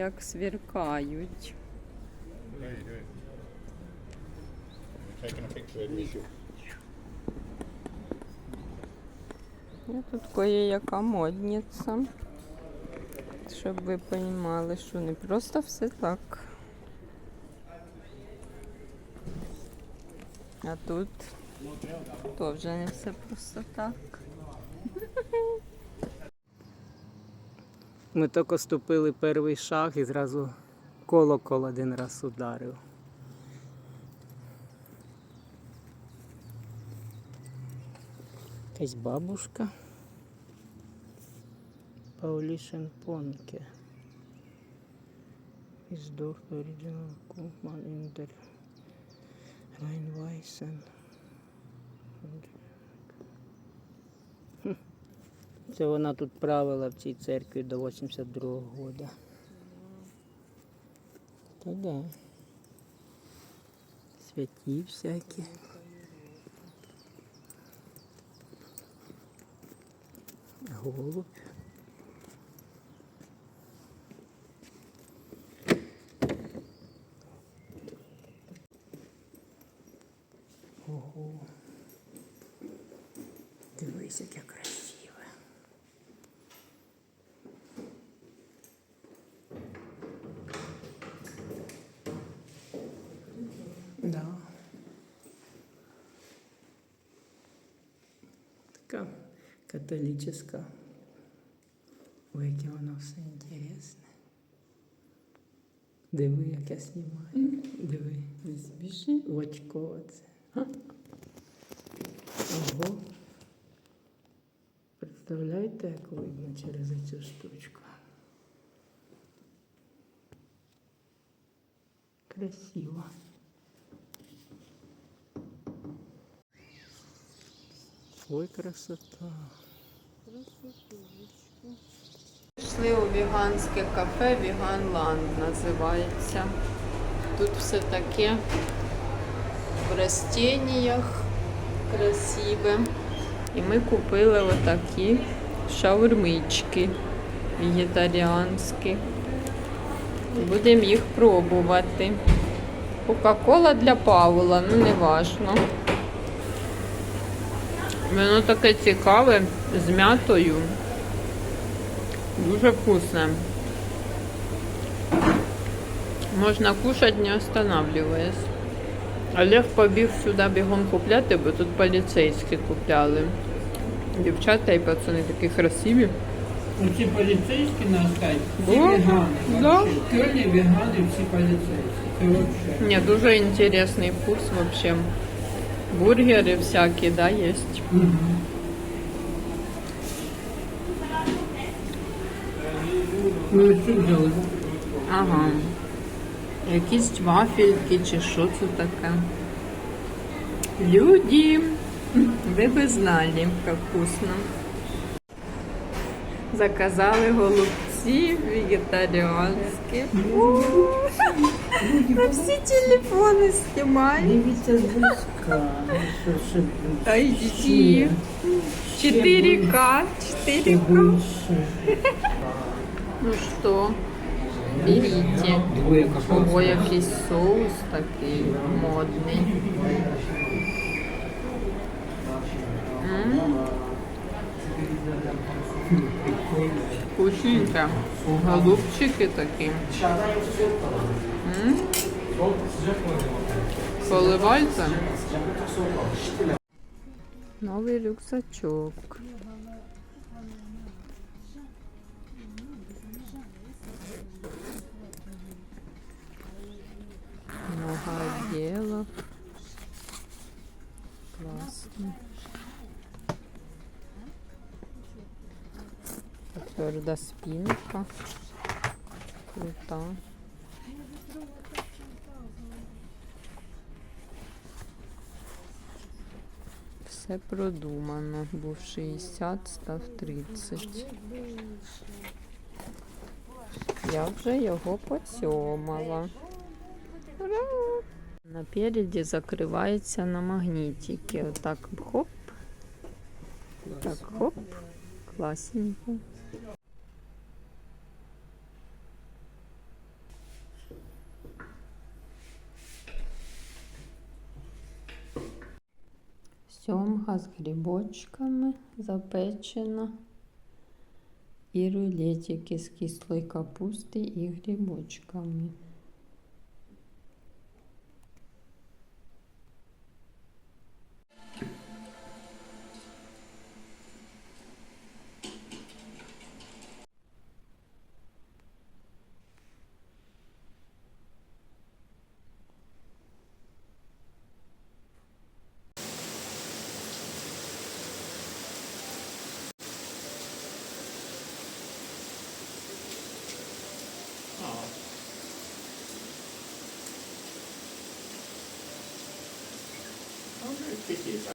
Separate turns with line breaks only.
як
me.
Я тут кое-яка модниця. Щоб ви розуміли, що не просто все так. А тут теж не все просто так.
Ми тільки ступили перший шаг і зразу колокол один раз ударив. Якась бабушка. Paulischen Ponke. Ist doch original Kuchmann in Це вона тут правила в цій церкві до 82-го года. Та да. Святі всякі. Голубь. Ого. Дивись, яке красиве. Да. Така католическа. Ой, яке воно все інтересне. Диви, як я знімаю. Диви.
Збіжи.
В очко оце. Ого. Представляєте, як видно через цю штучку? Красиво. Ой, красота.
Пішли у веганське кафе Веганланд називається. Тут все таке в растениях красиве. І ми купили отакі шаурмички вегетаріанські. Будемо їх пробувати. Кока-кола для Павла, ну не важно. Воно таке цікаве з м'ятою. Дуже вкусне. Можна кушати, не останавливаясь. Олег побіг сюди бігом купляти, бо тут поліцейські купляли. Дівчата і пацани такі красиві.
Оці поліцейські на сайті, всі вегани.
да.
вообще. Вегани, всі поліцейські. Це вообще.
Ні, дуже інтересний вкус вообще. Бургери всякі, да, є.
Ми ось взяли.
Ага. Якісь вафельки чи що це таке. Люди, ви би знали, як вкусно. Заказали голубці вегетаріанські. О, На всі телефони знімають.
Дивіться зблизька. Що ще
HD. 4К. 4К.
більше.
Ну що, беріть.
Двоє
Ого, якийсь соус такий модний. Вкусненько. Голубчики такі. М. Поливайте. Новий рюкзачок. Тверда спинка. Крута. Все продумано. Був 60, став 30. Я вже його поцьомала. Ура! Напереді закривається на магнітики. Отак хоп. Так, хоп. Класненько. Сьомга з грибочками запечена. І рулетики з кислої капусти і грибочками.
Picky.